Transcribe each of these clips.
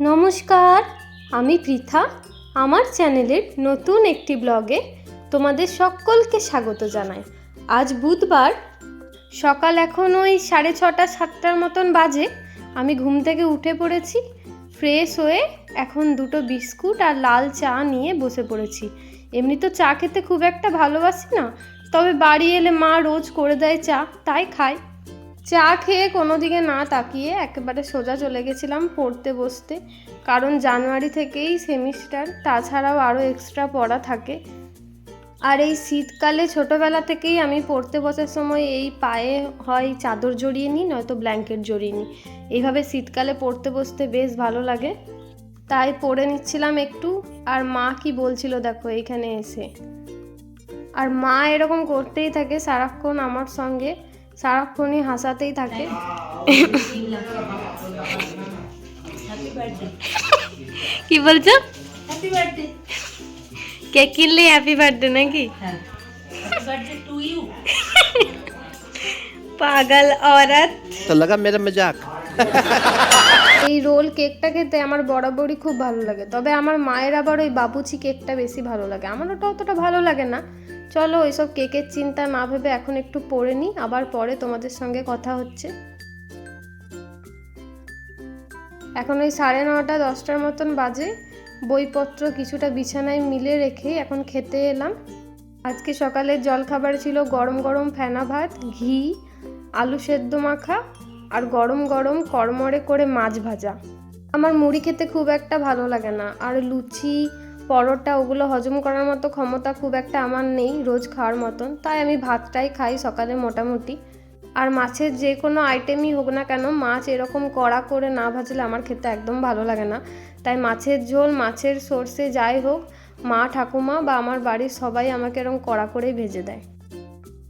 নমস্কার, আমি পৃথা। আমার চ্যানেলের নতুন একটি ব্লগে তোমাদের সকলকে স্বাগত জানাই। আজ বুধবার, সকাল এখন ওই সাড়ে ছটা, সাতটার মতন বাজে। আমি ঘুম থেকে উঠে পড়েছি, ফ্রেশ হয়ে এখন দুটো বিস্কুট আর লাল চা নিয়ে বসে পড়েছি। এমনি তো চা খেতে খুব একটা ভালোবাসি না, তবে বাড়ি এলে মা রোজ করে দেয় চা, তাই খাই। চা খেয়ে কোনো দিকে না তাকিয়ে একেবারে সোজা চলে গেছিলাম পড়তে বসতে। কারণ জানুয়ারি থেকেই সেমিস্টার, তাছাড়াও আরও এক্সট্রা পড়া থাকে। আর এই শীতকালে ছোটোবেলা থেকেই আমি পড়তে বসার সময় এই পায়ে হয় চাদর জড়িয়ে নিই, নয়তো ব্ল্যাঙ্কেট জড়িয়ে নিই। এইভাবে শীতকালে পড়তে বসতে বেশ ভালো লাগে। তাই পড়ে নিচ্ছিলাম একটু। আর মা কি বলছিল দেখো এইখানে এসে। আর মা এরকম করতেই থাকে সারাক্ষণ আমার সঙ্গে। সারাক্ষণই হাসাতেই থাকে কি বলছো হ্যাপি বার্থডে কেক কিনলে হ্যাপি বার্থডে নাকি হ্যাঁ হ্যাপি বার্থডে টু ইউ পাগল औरत तो लगा मेरा मजाक এই রোল কেকটা খেতে আমার বরাবরই খুব ভালো লাগে তবে আমার মায়ের আবার ওই বাবুচি কেকটা বেশি ভালো লাগে আমার ওটা অতটা ভালো লাগে না চলো ওইসব কেকের চিন্তা না ভেবে এখন একটু পড়ে নিই, আবার পরে তোমাদের সঙ্গে কথা হচ্ছে। এখন ওই সাড়ে নটা দশটার মতন বাজে, বইপত্র কিছুটা বিছানায় মিলে রেখে এখন খেতে এলাম। আজকে সকালের জলখাবার ছিল গরম গরম ফেনা ভাত, ঘি, আলু সেদ্ধ মাখা আর গরম গরম কড়মড়ে করে মাছ ভাজা। আমার মুড়ি খেতে খুব একটা ভালো লাগে না, আর লুচি পরোটা ওগুলো হজম করার মতো ক্ষমতা খুব একটা আমার নেই রোজ খাওয়ার মতন। তাই আমি ভাতটাই খাই সকালে মোটামুটি। আর মাছের যে কোনো আইটেমই হোক না কেন, মাছ এরকম কড়া করে না ভাজলে আমার খেতে একদম ভালো লাগে না। তাই মাছের ঝোল, মাছের সর্ষে যাই হোক, মা, ঠাকুমা বা আমার বাড়ির সবাই আমাকে এরকম কড়া করেই ভেজে দেয়।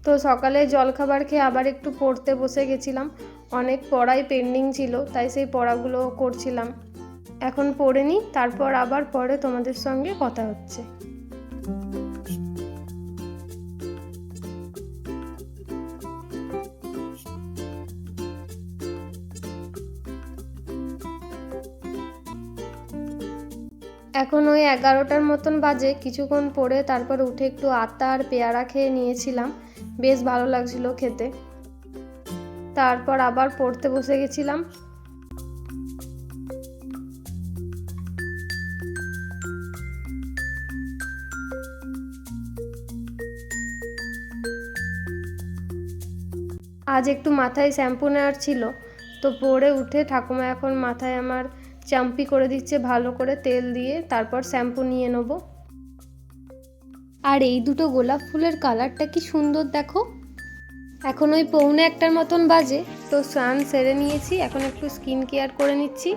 তো সকালে জলখাবার খেয়ে আবার একটু পড়তে বসে গেছিলাম। অনেক পড়াই পেন্ডিং ছিল, তাই সেই পড়াগুলো করছিলাম। এখন পড়ে নিই তারপর আবার পরে তোমাদের সঙ্গে কথা হচ্ছে। এখন ওই এগারোটার মতন বাজে, কিছুক্ষণ পরে তারপর উঠে একটু আতা আর পেয়ারা খেয়ে নিয়েছিলাম, বেশ ভালো লাগছিল খেতে। তারপর আবার পড়তে বসে গেছিলাম আজ একটু মাথায় শ্যাম্পু নেওয়ার ছিল, তো পরে উঠে ঠাকুমা এখন মাথায় আমার চাম্পি করে দিচ্ছে ভালো করে তেল দিয়ে, তারপর শ্যাম্পু নিয়ে নেব। আর এই দুটো গোলাপ ফুলের কালারটা কি সুন্দর দেখো। এখন ওই পৌনে একটার মতন বাজে, তো স্নান সেরে নিয়েছি, এখন একটু স্কিন কেয়ার করে নিচ্ছি।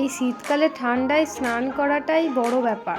এই শীতকালে ঠান্ডায় স্নান করাটাই বড় ব্যাপার।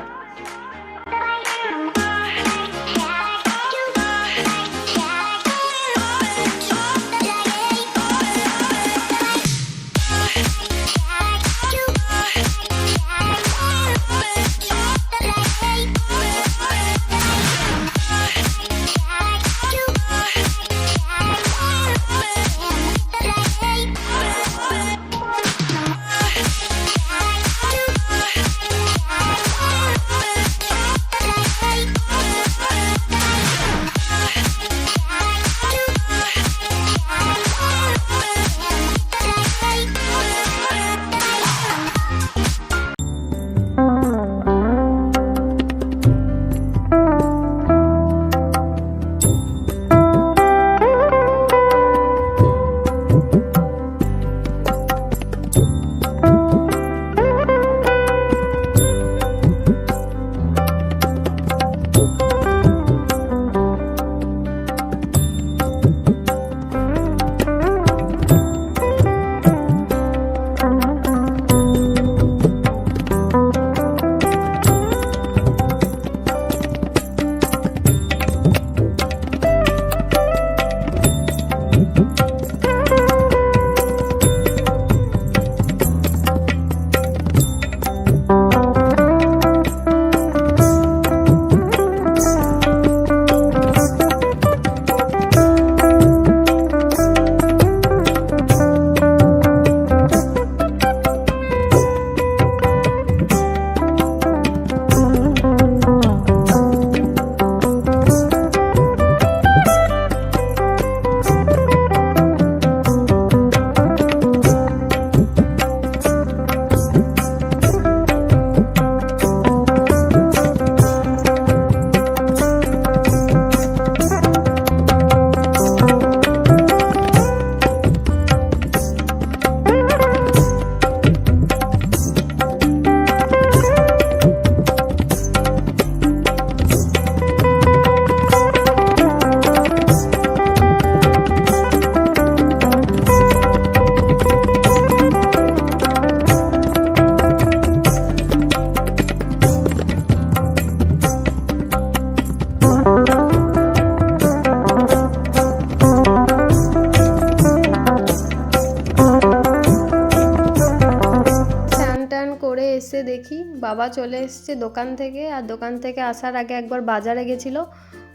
বাবা চলে এসছে দোকান থেকে আর দোকান থেকে আসার আগে একবার বাজারে গেছিল।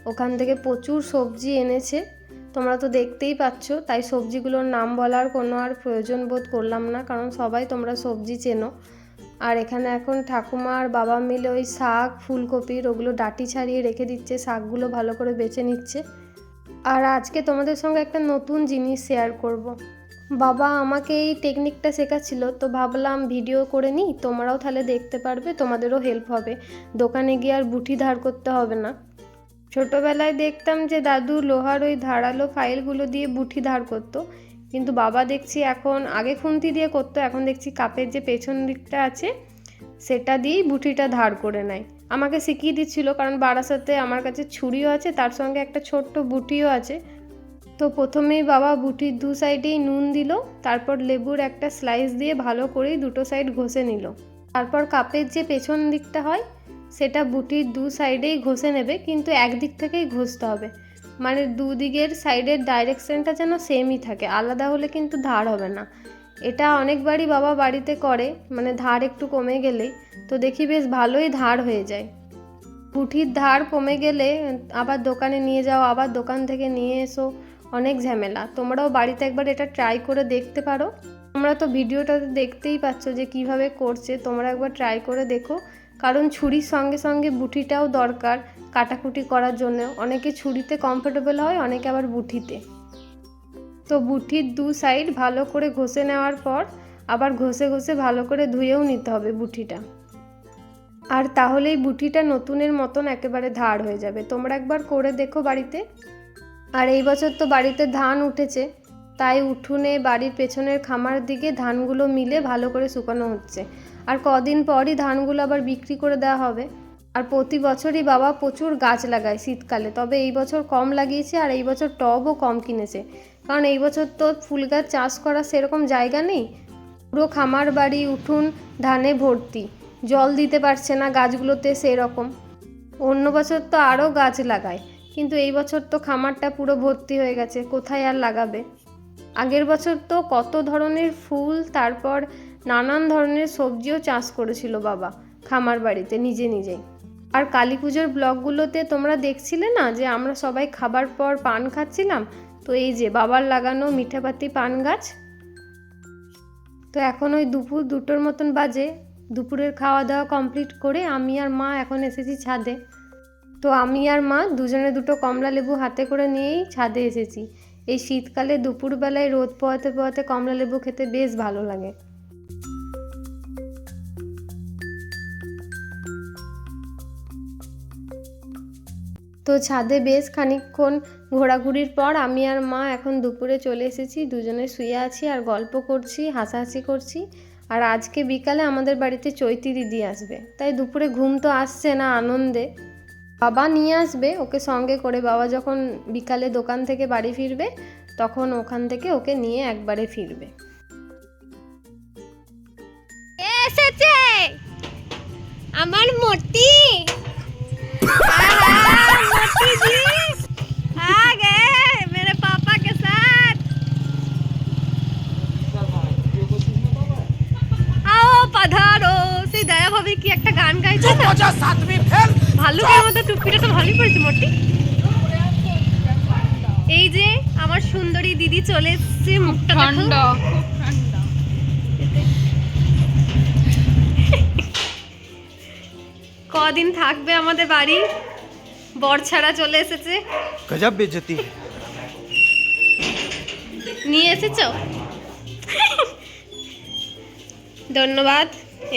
ওখান থেকে প্রচুর সবজি এনেছে। তোমরা তো দেখতেই পাচ্ছ, তাই সবজিগুলোর নাম বলার কোনো আর প্রয়োজন বোধ করলাম না, কারণ সবাই তোমরা সবজি চেনো। আর এখানে এখন ঠাকুমা আর বাবা মিলে ওই শাক, ফুলকপির ওগুলো ডাটি ছাড়িয়ে রেখে দিচ্ছে, শাকগুলো ভালো করে বেছে নিচ্ছে। আর আজকে তোমাদের সঙ্গে একটা নতুন জিনিস শেয়ার করব। বাবা আমাকে এই টেকনিকটা শেখাচ্ছিল, তো ভাবলাম ভিডিও করে নিই, তোমরাও তাহলে দেখতে পারবে, তোমাদেরও হেল্প হবে। দোকানে গিয়ে আর বুটি ধার করতে হবে না। ছোটোবেলায় দেখতাম যে দাদু লোহার ওই ধারালো ফাইলগুলো দিয়ে বুটি ধার করতো, কিন্তু বাবা দেখছি এখন, আগে খুন্তি দিয়ে করতো, এখন দেখছি কাপের যে পেছন দিকটা আছে, সেটা দিয়েই বুটিটা ধার করে নেয়। আমাকে শিখিয়ে দিচ্ছিল, কারণ বারাসাতে আমার কাছে ছুরিও আছে, তার সঙ্গে একটা ছোট্ট বুটিও আছে তো প্রথমেই বাবা বুটির দু সাইডেই নুন দিল, তারপর লেবুর একটা স্লাইস দিয়ে ভালো করেই দুটো সাইড ঘষে নিল। তারপর কাপের যে পেছন দিকটা হয়, সেটা বুটির দু সাইডেই ঘষে নেবে, কিন্তু একদিক থেকেই ঘষতে হবে। মানে দুদিকের সাইডের ডাইরেকশনটা যেন সেমই থাকে, আলাদা হলে কিন্তু ধার হবে না। এটা অনেকবারই বাবা বাড়িতে করে মানে ধার একটু কমে গেলেই তো দেখি বেশ ভালোই ধার হয়ে যায়। পুঁঠির ধার কমে গেলে, আবার দোকানে নিয়ে যাও, আবার দোকান থেকে নিয়ে এসো অনেক ঝামেলা। তোমরাও বাড়িতে একবার এটা ট্রাই করে দেখতে পারো। তোমরা তো ভিডিওটাতে দেখতেই পাচ্ছ যে কীভাবে করছে। তোমরা একবার ট্রাই করে দেখো। কারণ ছুরির সঙ্গে সঙ্গে বুটিটাও দরকার কাটাকুটি করার জন্য। অনেকে ছুরিতে কমফোর্টেবল হয়, অনেকে আবার বুটিতে। তো বুটির দু সাইড ভালো করে ঘষে নেওয়ার পর আবার ঘষে ঘষে ভালো করে ধুয়েও নিতে হবে বুটিটা। আর তাহলেই বুটিটা নতুনের মতন একেবারে ধার হয়ে যাবে। তোমরা একবার করে দেখো বাড়িতে। আর এই বছর তো বাড়িতে ধান উঠেছে, তাই উঠোনে বাড়ির পেছনের খামার দিকে ধানগুলো মিলে ভালো করে শুকানো হচ্ছে। আর কদিন পরই ধানগুলো আবার বিক্রি করে দেওয়া হবে। আর প্রতি বছরই বাবা প্রচুর গাছ লাগায় শীতকালে, তবে এই বছর কম লাগিয়েছে আর এই বছর টবও কম কিনেছে। কারণ এই বছর তো ফুল গাছ চাষ করার সেরকম জায়গা নেই। পুরো খামার বাড়ি, উঠুন, ধানে ভর্তি। জল দিতে পারছে না গাছগুলোতে সেরকম। অন্য বছর তো আরও গাছ লাগায়। কিন্তু এই বছর তো খামারটা পুরো ভর্তি হয়ে গেছে, কোথায় আর লাগাবে? আগের বছর তো কত ধরনের ফুল, তারপর নানান ধরনের সবজিও চাষ করেছিল বাবা, খামার বাড়িতে, নিজে নিজেই। আর কালী পুজোর ব্লগগুলোতে তোমরা দেখছিলে না যে আমরা সবাই খাবার পর পান খাচ্ছিলাম? তো এই যে বাবার লাগানো মিঠাপাতি পান গাছ। তো এখন ওই দুপুর দুটোর মতন বাজে, দুপুরের খাওয়া দাওয়া কমপ্লিট করে আমি আর মা এখন এসেছি ছাদে। তো আমি আর মা দুজনে দুটো কমলা লেবু হাতে করে নিয়েই ছাদে এসেছি। এই শীতকালে দুপুরবেলায় রোদ পোয়াতে পোয়াতে কমলা লেবু খেতে বেশ ভালো লাগে। তো ছাদে বেশ খানিকক্ষণ ঘোরাঘুরির পর আমি আর মা এখন দুপুরে চলে এসেছি, দুজনে শুয়ে আছি আর গল্প করছি, হাসাহাসি করছি। আর আজকে বিকালে আমাদের বাড়িতে চৈতি দিদি আসবে। তাই দুপুরে ঘুম তো আসছে না আনন্দে। বাবা নিয়ে আসবে ওকে সঙ্গে করে বাবা যখন বিকালে দোকান থেকে বাড়ি ফিরবে তখন ওখান থেকে ওকে নিয়ে একবারে ফিরবে। এসেছে? আমার মোটি কি একটা গান গাইছে ভাল্লুকের আমাদের টুপিটা তো ভালোই পড়েছে মোটি। এই যে আমার সুন্দরী দিদি চলে এসছে মুখটা ঠান্ডা কদিন থাকবে আমাদের বাড়ি? বরছাড়া চলে এসেছে। গজব বেজতি। নিয়ে এসেছ? ধন্যবাদ।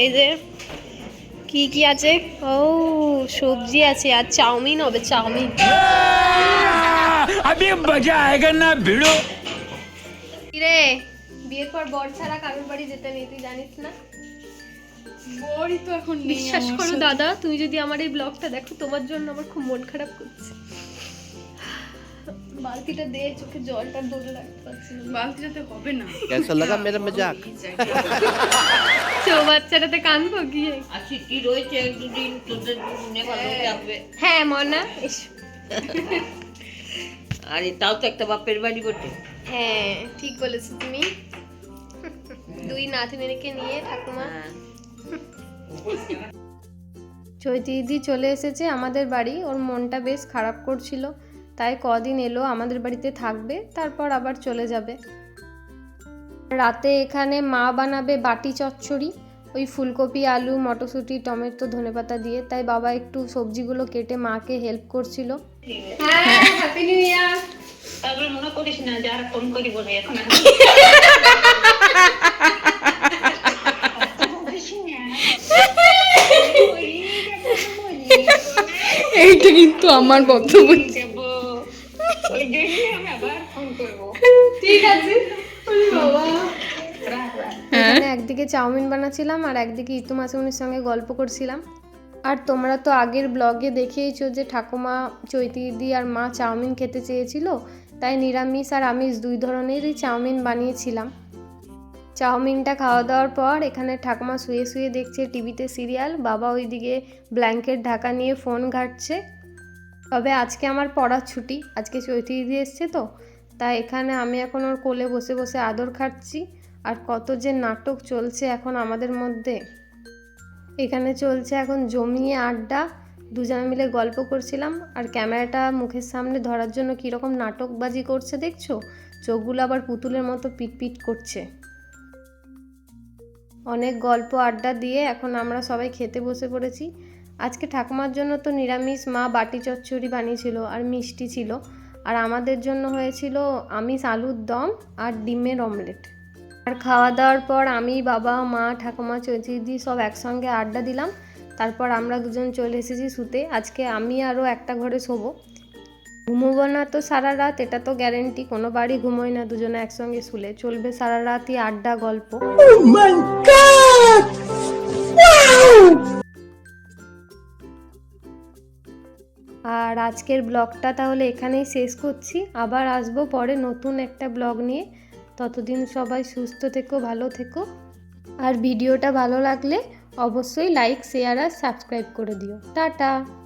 এই যে কি কি আছে? ও সবজি আছে আর চাউমিন হবে চাউমিন। আমি মজা আয়েগা না ভিড়ো। রে বিয়ের পর বর ছাড়া কারোর বাড়ি যেতে নেই তুই জানিস না? বরই তো এখন বিশ্বাস করো দাদা তুমি যদি আমার এই ব্লগটা দেখো তোমার জন্য আমার খুব মন খারাপ করছে। বালতিটা দে চোখে জলটা ধরে রাখতে পারছি না বালতিটাতে হবে না कैसा लगा मेरा मजाक তো বাচ্চাটাতে কানবো গিয়ে আর ছুটি রয়েছে এক দুদিন তোদের মনে ভালো যাবে হ্যাঁ মনা এসো আরে তাও তো একটা বাপের বাড়ি বটে হ্যাঁ ঠিক বলেছো তুমি দুই নাতনিকে নিয়ে ঠাকুমা হ্যাঁ। চৈতি দিদি চলে এসেছে আমাদের বাড়ি ওর মনটা বেশ খারাপ করছিল তাই কদিন এলো আমাদের বাড়িতে থাকবে তারপর আবার চলে যাবে। রাতে এখানে মা বানাবে বাটি চচ্চড়ি ওই ফুলকপি আলু মটরশুঁটি টমেটো ধনেপাতা দিয়ে। তাই বাবা একটু সবজিগুলো কেটে মাকে হেল্প করছিল। হ্যাঁ হ্যাপি নিউ ইয়ার তারপরে মনে করিস না যারা ফোন করি বলে এখন এইটা কিন্তু আমার বক্তব্য দেবো ওই জন্য আমি আবার ফোন করব ঠিক আছে। এখানে একদিকে চাউমিন বানাচ্ছিলাম আর একদিকে ইতু মাসুমনির সঙ্গে গল্প করছিলাম। আর তোমরা তো আগের ব্লগে দেখেইছো যে ঠাকুমা চৈতি দিদি আর মা চাউমিন খেতে চেয়েছিল তাই নিরামিষ আর আমিষ দুই ধরনেরই চাউমিন বানিয়েছিলাম। চাউমিনটা খাওয়া দাওয়ার পর এখানে ঠাকুমা শুয়ে শুয়ে দেখছে টিভিতে সিরিয়াল বাবা ওইদিকে ব্ল্যাঙ্কেট ঢাকা নিয়ে ফোন ঘাটছে। তবে আজকে আমার পড়ার ছুটি। আজকে চৈতি দিদি এসছে তো। তাই এখানে আমি এখন ওর কোলে বসে বসে আদর খাচ্ছি। আর কত যে নাটক চলছে এখন আমাদের মধ্যে। এখানে চলছে এখন জমিয়ে আড্ডা। দুজনে মিলে গল্প করছিলাম। আর ক্যামেরাটা মুখের সামনে ধরার জন্য কীরকম নাটকবাজি করছে দেখছ? চোখগুলো আবার পুতুলের মতো পিটপিট করছে। অনেক গল্প আড্ডা দিয়ে এখন আমরা সবাই খেতে বসে পড়েছি। আজকে ঠাকুমার জন্য তো নিরামিষ, মা বাটি চচ্চড়ি বানিয়েছিল আর মিষ্টি ছিল। আর আমাদের জন্য হয়েছিল আমিষ আলুর দম আর ডিমের অমলেট। আর খাওয়া দাওয়ার পর আমি, বাবা, মা, ঠাকুমা চৈতিদি সব একসঙ্গে আড্ডা দিলাম। তারপর আমরা দুজন চলে এসেছি শুতে। আজকে আমি আরও একটা ঘরে শোবো। ঘুমোবো না তো সারা রাত, এটা তো গ্যারেন্টি কোনো বাড়ি ঘুমোয় না, দুজনে একসঙ্গে শুলে। চলবে সারা রাতই আড্ডা, গল্প। আর আজকের ব্লগটা তাহলে এখানেই শেষ করছি। আবার আসব পরে নতুন একটা ব্লগ নিয়ে। ততদিন সবাই সুস্থ থেকো, ভালো থেকো। আর ভিডিওটা ভালো লাগলে অবশ্যই লাইক শেয়ার আর সাবস্ক্রাইব করে দিও। টাটা!